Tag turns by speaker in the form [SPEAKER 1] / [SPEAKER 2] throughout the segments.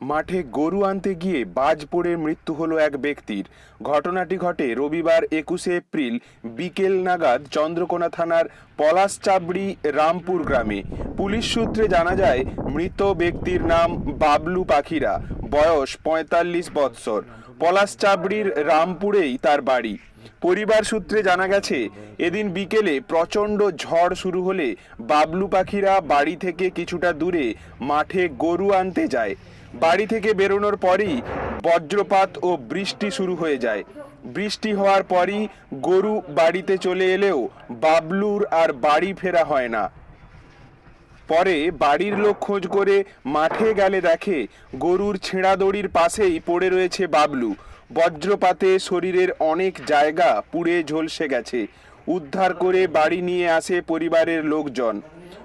[SPEAKER 1] মাঠে গরু আনতে গিয়ে বাজ পড়ে মৃত্যু হলো এক ব্যক্তির। ঘটনাটি ঘটে রবিবার একুশে এপ্রিল বিকেল নাগাদ চন্দ্রকোনা থানার পলাশচাবড়ি রামপুর গ্রামে। পুলিশ সূত্রে জানা যায়, মৃত ব্যক্তির নাম বাবলু পাখিরা। বয়স পঁয়তাল্লিশ বৎসর। পলাশচাবড়ির রামপুরেই তার বাড়ি। পরিবার সূত্রে জানা গেছে, এদিন বিকেলে প্রচণ্ড ঝড় শুরু হলে বাবলু পাখিরা বাড়ি থেকে কিছুটা দূরে মাঠে গরু আনতে যায়। বাড়ি থেকে বেরোনোর পরই বজ্রপাত ও বৃষ্টি শুরু হয়ে যায়। বৃষ্টি হওয়ার পরই গরু বাড়িতে চলে এলেও বাবলুর আর বাড়ি ফেরা হয় না। পরে বাড়ির লোক খোঁজ করে মাঠে গেলে দেখে গরুর ছেঁড়া দড়ির পাশেই পড়ে রয়েছে বাবলু। বজ্রপাতে শরীরের অনেক জায়গা পুড়ে ঝলসে গেছে। উদ্ধার করে বাড়ি নিয়ে আসে পরিবারের লোকজন।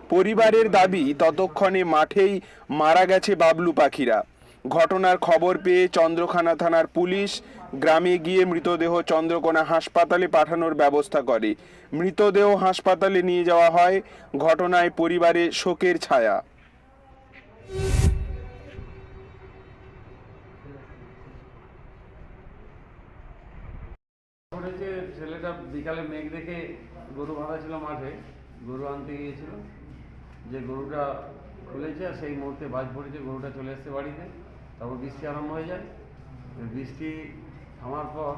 [SPEAKER 1] পরিবারের দাবি, ততক্ষণে মাঠেই মারা গেছে বাবলু পাখিরা। ঘটনার খবর পেয়ে চন্দ্রখানা থানার পুলিশ গ্রামে গিয়ে মৃতদেহ চন্দ্রকোনা হাসপাতালে পাঠানোর ব্যবস্থা করে। মৃতদেহ হাসপাতালে নিয়ে যাওয়া হয়। ঘটনায় পরিবারে শোকের ছায়া।
[SPEAKER 2] করেছে ছেলেটা বিকালে মেঘ দেখে গরু বাঁধা ছিল মাঠে, গরু আনতে গিয়েছিল। যে গরুটা খুলেছে আর সেই মুহূর্তে বাজ পড়েছে, গরুটা চলে এসছে বাড়িতে। তারপর বৃষ্টি আরম্ভ হয়ে যায়। বৃষ্টি থামার পর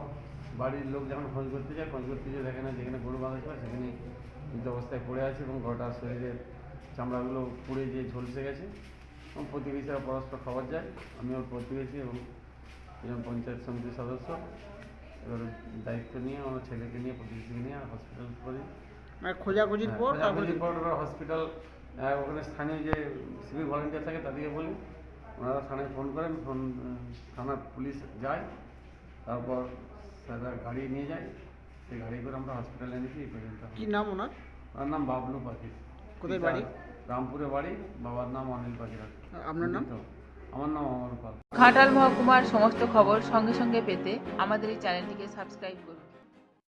[SPEAKER 2] বাড়ির লোক যখন খোঁজ করতে যায়, খোঁজ করতে যায় দেখে না যেখানে গরু বাঁধা ছিল সেখানে মৃত অবস্থায় পড়ে আছে এবং গরুটার শরীরের চামড়াগুলো পুড়ে যে ঝলসে গেছে। এবং প্রতিবেশীরা পরস্পর খবর যায়। আমি ওর প্রতিবেশী এবং পঞ্চায়েত সমিতির সদস্য। এবার দায়িত্ব নিয়ে আমার ছেলেকে নিয়ে প্রতিবেশীকে নিয়ে হসপিটাল করি।
[SPEAKER 3] মানে খোঁজাখুঁজির পর তারপরে
[SPEAKER 2] খোঁজাখুঁজির পর ওরা হসপিটাল ওখানে স্থানীয় যে সিভিল ভলেন্টিয়ার থাকে তাদেরকে বলি। ওনারা থানায় ফোন করেন ফোন থানার পুলিশ যায় তারপর তারা গাড়ি নিয়ে যায়। সেই গাড়ি করে আমরা হসপিটালে এনেছি এই পর্যন্ত।
[SPEAKER 3] কি নাম ওনার?
[SPEAKER 2] ওনার নাম বাবলু পাখি
[SPEAKER 3] কোথায় বাড়ি?
[SPEAKER 2] রামপুরে বাড়ি বাবার নাম অনিল পাখিরা।
[SPEAKER 3] আপনার নাম?
[SPEAKER 2] আমার নাম অমর পাল।
[SPEAKER 4] ঘাটাল মহকুমার সমস্ত খবর সঙ্গে সঙ্গে পেতে আমাদের এই চ্যানেলটিকে সাবস্ক্রাইব করুন।